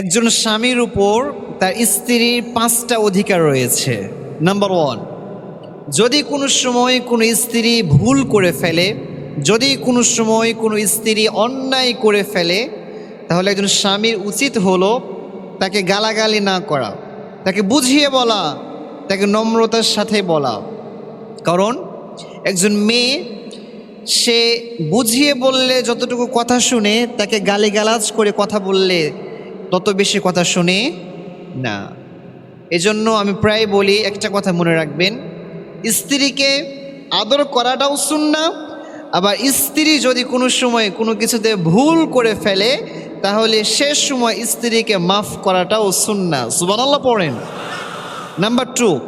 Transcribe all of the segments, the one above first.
একজন স্বামীর উপর তার স্ত্রীর পাঁচটা অধিকার রয়েছে। নাম্বার ওয়ান যদি কোনো সময় কোনো স্ত্রী ভুল করে ফেলে, যদি কোনো সময় কোনো স্ত্রী অন্যায় করে ফেলে, তাহলে একজন স্বামীর উচিত হলো তাকে গালাগালি না করা, তাকে বুঝিয়ে বলা, তাকে নম্রতার সাথে বলা। কারণ একজন মেয়ে, সে বুঝিয়ে বললে যতটুকু কথা শুনে, তাকে গালিগালাজ করে কথা বললে তত বেশি কথা শুনে না। এজন্য আমি প্রায় বলি, একটা কথা মনে রাখবেন। স্ত্রীকে আদর করাটাও সুন্না আবার স্ত্রী যদি কোনো সময় কোনো কিছুতে ভুল করে ফেলে, তাহলে শেষ সময় স্ত্রীকে মাফ করাটাও সুন্না সুবানাল্লাহ পড়েন। নাম্বার টু,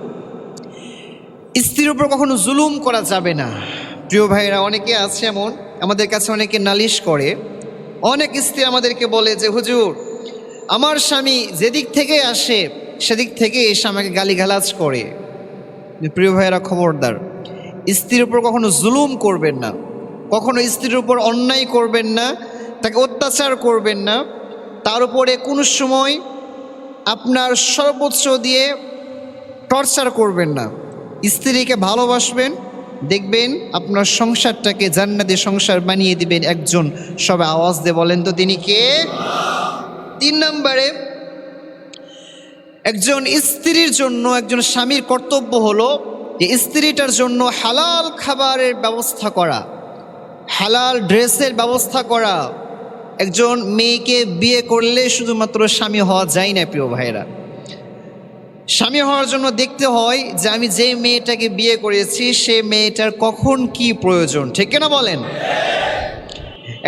স্ত্রীর উপর কখনো জুলুম করা যাবে না। প্রিয় ভাইরা অনেকে আছে এমন, আমাদের কাছে অনেকে নালিশ করে। অনেক স্ত্রী আমাদেরকে বলে যে, হুজুর আমার স্বামী যেদিক থেকে আসে, সেদিক থেকে এসে আমাকে গালিগালাজ করে। প্রিয় ভাইয়েরা, খবরদার, স্ত্রীর উপর কখনো জুলুম করবেন না। কখনো স্ত্রীর উপর অন্যায় করবেন না, তাকে অত্যাচার করবেন না। তার উপরে কোনো সময় আপনার সর্বোচ্চ দিয়ে টর্চার করবেন না। স্ত্রীকে ভালোবাসবেন, দেখবেন আপনার সংসারটাকে জান্নাতে সংসার বানিয়ে দিবেন একজন। সবে আওয়াজ দিয়ে বলেন তো তিনি কে? তিন নম্বরে একজন স্ত্রীর জন্য একজন স্বামীর কর্তব্য হলো যে স্ত্রীটার জন্য হালাল খাবারের ব্যবস্থা করা, হালাল ড্রেসের ব্যবস্থা করা। একজন মেয়েকে বিয়ে করলে শুধুমাত্র স্বামী হওয়া যায় না, প্রিয় ভাইরা স্বামী হওয়ার জন্য দেখতে হয় যে আমি যে মেয়েটাকে বিয়ে করেছি, সে মেয়েটার কখন কি প্রয়োজন, ঠিক না বলেন?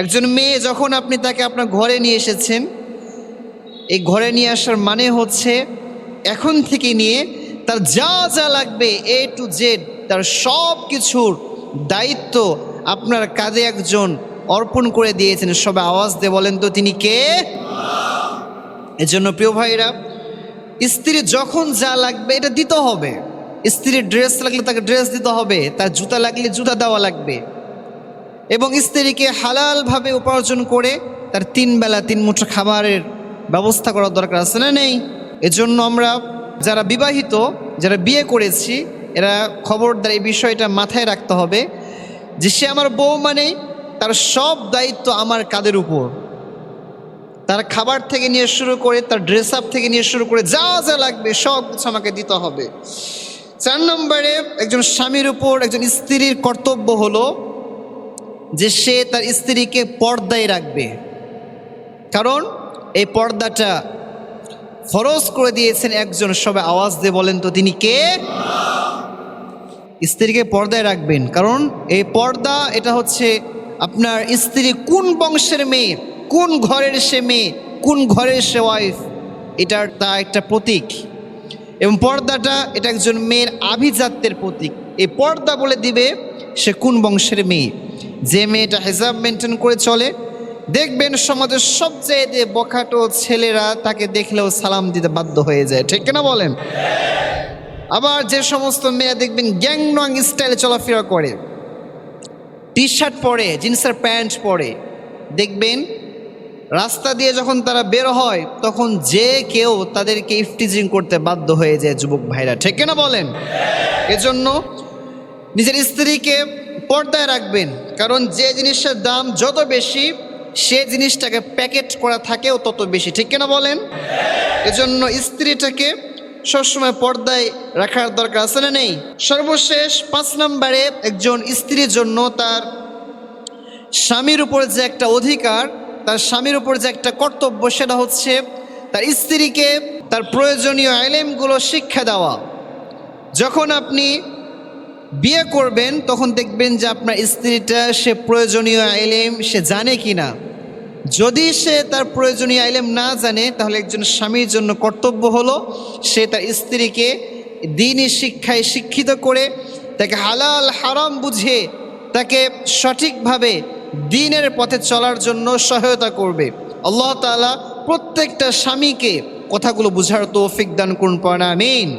একজন মেয়ে যখন আপনি তাকে আপনার ঘরে নিয়ে এসেছেন এই ঘরে নিয়ে আসার মানে হচ্ছে এখন থেকে নিয়ে তার যা যা লাগবে এ টু জেড তার সব কিছুর দায়িত্ব আপনার কাঁধে একজন অর্পণ করে দিয়েছেন। সবে আওয়াজ দিয়ে বলেন তো, তিনি কে? এজন্য প্রিয় ভাইরা স্ত্রী যখন যা লাগবে এটা দিতে হবে। স্ত্রীর ড্রেস লাগলে তাকে ড্রেস দিতে হবে, তার জুতা লাগলে জুতা দেওয়া লাগবে। এবং স্ত্রীকে হালালভাবে উপার্জন করে তার তিন বেলা তিন মুঠো খাবারের ব্যবস্থা করার দরকার আছে না নেই? এজন্য আমরা যারা বিবাহিত, যারা বিয়ে করেছি, এরা খবরদার এই বিষয়টা মাথায় রাখতে হবে যে সে আমার বউ মানে তার সব দায়িত্ব আমার কাদের উপর। তার খাবার থেকে নিয়ে শুরু করে, তার ড্রেস আপ থেকে নিয়ে শুরু করে যা যা লাগবে সব কিছু আমাকে দিতে হবে। চার নম্বরে একজন স্বামীর উপর একজন স্ত্রীর কর্তব্য হলো যে সে তার স্ত্রীকে পর্দায় রাখবে। কারণ এই পর্দাটা ফরজ করে দিয়েছেন একজন সবে আওয়াজ দিয়ে বলেন তো, তিনি কে? স্ত্রীকে পর্দায় রাখবেন। কারণ এই পর্দা, এটা হচ্ছে আপনার স্ত্রী কোন বংশের মেয়ে, কোন ঘরের সে মেয়ে, কোন ঘরের সে ওয়াইফ এটার তা একটা প্রতীক। এবং পর্দাটা, এটা একজন মেয়ের আভিজাত্যের প্রতীক। এই পর্দা বলে দিবে সে কোন বংশের মেয়ে। যে মেয়েটা হেজাব মেনটেন করে চলে দেখবেন সমাজের সবচেয়ে যে বখাটো ছেলেরা তাকে দেখলেও সালাম দিতে বাধ্য হয়ে যায়। ঠিক না বলেন? আবার যে সমস্ত মেয়েরা দেখবেন গ্যাংনং স্টাইলে চলাফেরা করে। টি শার্ট পরে, জিন্সের প্যান্ট পরে। দেখবেন রাস্তা দিয়ে যখন তারা বের হয়, তখন যে কেউ তাদেরকে ইফটিজিং করতে বাধ্য হয়ে যায় যুবক ভাইরা। ঠিক না বলেন? এজন্য নিজের স্ত্রীকে পর্দায় রাখবেন। কারণ যে জিনিসের দাম যত বেশি সে জিনিসটাকে প্যাকেট করা থাকেও তত বেশি, ঠিক কিনা বলেন? এজন্য স্ত্রীটাকে সবসময় পর্দায় রাখার দরকার আছে না নেই? সর্বশেষ পাঁচ নম্বরে একজন স্ত্রীর জন্য তার স্বামীর উপর যে একটা অধিকার, তার স্বামীর উপর যে একটা কর্তব্য, সেটা হচ্ছে তার স্ত্রীকে তার প্রয়োজনীয় আইলেমগুলো শিক্ষা দেওয়া। যখন আপনি বিয়ে করবেন, তখন দেখবেন যে আপনার স্ত্রীটা সে প্রয়োজনীয় আইলেম সে জানে কি না যদি সে তার প্রয়োজনীয় আইলেম না জানে, তাহলে একজন স্বামীর জন্য কর্তব্য হলো সে তার স্ত্রীকে দিনই শিক্ষায় শিক্ষিত করে, তাকে হালাল, হারাম বুঝে তাকে সঠিকভাবে দিনের পথে চলার জন্য সহায়তা করবে। আল্লাহ তাআলা প্রত্যেকটা স্বামীকে কথাগুলো বুঝার তৌফিক দান করুন পড়া আমিন।